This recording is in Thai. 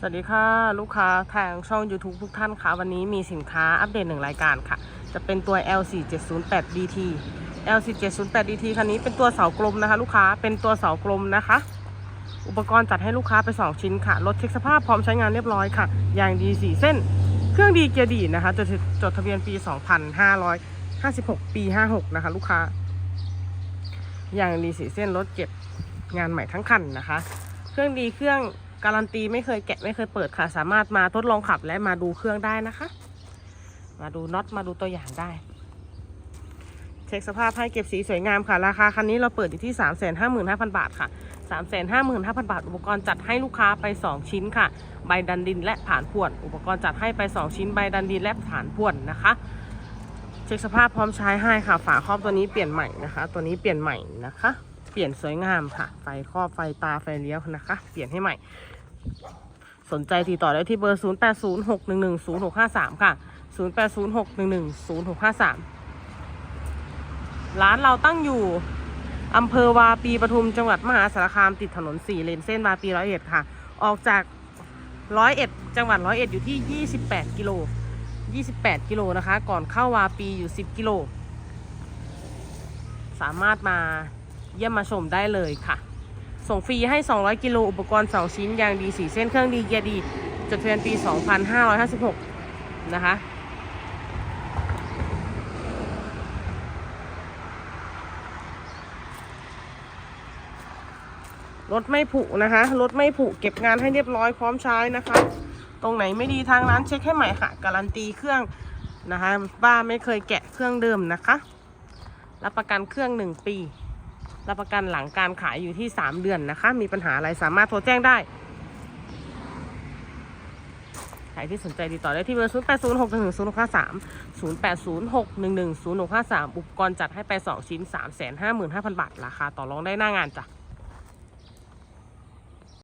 สวัสดีค่ะ ลูกค้าทางช่อง YouTube ทุกท่านค่ะวันนี้มีสินค้าอัปเดตหนึ่งรายการค่ะ จะเป็นตัว L4708DT L4708DT คันนี้เป็นตัวเสากลมนะคะ ลูกค้าเป็นตัวเสากลมนะคะ อุปกรณ์จัดให้ลูกค้าไป 2 ชิ้นค่ะรถเช็คสภาพพร้อมใช้งานเรียบร้อยค่ะยางดี4เส้น เครื่องดีเกียร์ดีนะคะจดจดทะเบียนปี 2556 ปี 56 นะคะ ลูกค้ายางดีสี่เส้นรถเก็บงานใหม่ทั้งคันนะคะ เครื่องดีเครื่อง การันตีไม่เคยแกะไม่เคยเปิดค่ะ สามารถมาทดลองขับและมาดูเครื่องได้นะคะ มาดูน็อตมาดูตัวอย่างได้ เช็คสภาพให้เก็บสีสวยงามค่ะ ราคาคันนี้เราเปิดอยู่ที่ 3 5 5 0 0 0 บาทค่ะ 3 5 5 0 0 0 บาท อุปกรณ์จัดให้ลูกค้าไป 2 ชิ้นค่ะ ใบดันดินและผ่านพ่วน อุปกรณ์จัดให้ไป 2 ชิ้น ใบดันดินและผ่านพ่วนนะคะเช็คสภาพพร้อมใช้ให้ค่ะ ฝาครอบตัวนี้เปลี่ยนใหม่นะคะ ตัวนี้เปลี่ยนใหม่นะคะ เปลี่ยนสวยงามค่ะ ไฟครอบไฟตาไฟเลี้ยวนะคะ เปลี่ยนให้ใหม่ สนใจติดต่อได้ที่เบอร์ 0806110653 ค่ะ 0806110653 ร้านเราตั้งอยู่อำเภอวาปีปทุมจังหวัดมหาสารคามติดถนนสี่เลนเส้นวาปีร้อยเอ็ดค่ะ ออกจากร้อยเอ็ดจังหวัดร้อยเอ็ดอยู่ที่ 28 กิโล 28 กิโลนะคะ ก่อนเข้าวาปีอยู่ 10 กิโล สามารถมาเยี่ยมมาชมได้เลยค่ะ ส่งฟรีให้ 200 กิโล อุปกรณ์ 2 ชิ้น ยางดี 4 เส้น เครื่องดี เกียร์ดี จดทะเบียนปี 2556 นะคะ รถไม่ผุนะคะ รถไม่ผุ เก็บงานให้เรียบร้อยพร้อมใช้นะคะ ตรงไหนไม่ดีทางร้านเช็คให้ใหม่ค่ะ การันตีเครื่องนะคะว่าไม่เคยแกะเครื่องเดิมนะคะ รับประกันเครื่อง 1 ปี รับประกันหลังการขายอยู่ที่ 3 เดือนนะคะ มีปัญหาอะไรสามารถโทรแจ้งได้ ใครที่สนใจติดต่อได้ที่เบอร์ 0 8 0 6 1 0 6 5 3 0 8 0 6 1 1 0 6 5 3 อุปกรณ์จัดให้ไป 2 ชิ้น 3 5 5 0 0 0 บาท ราคาต่อรองได้หน้างานจ้ะ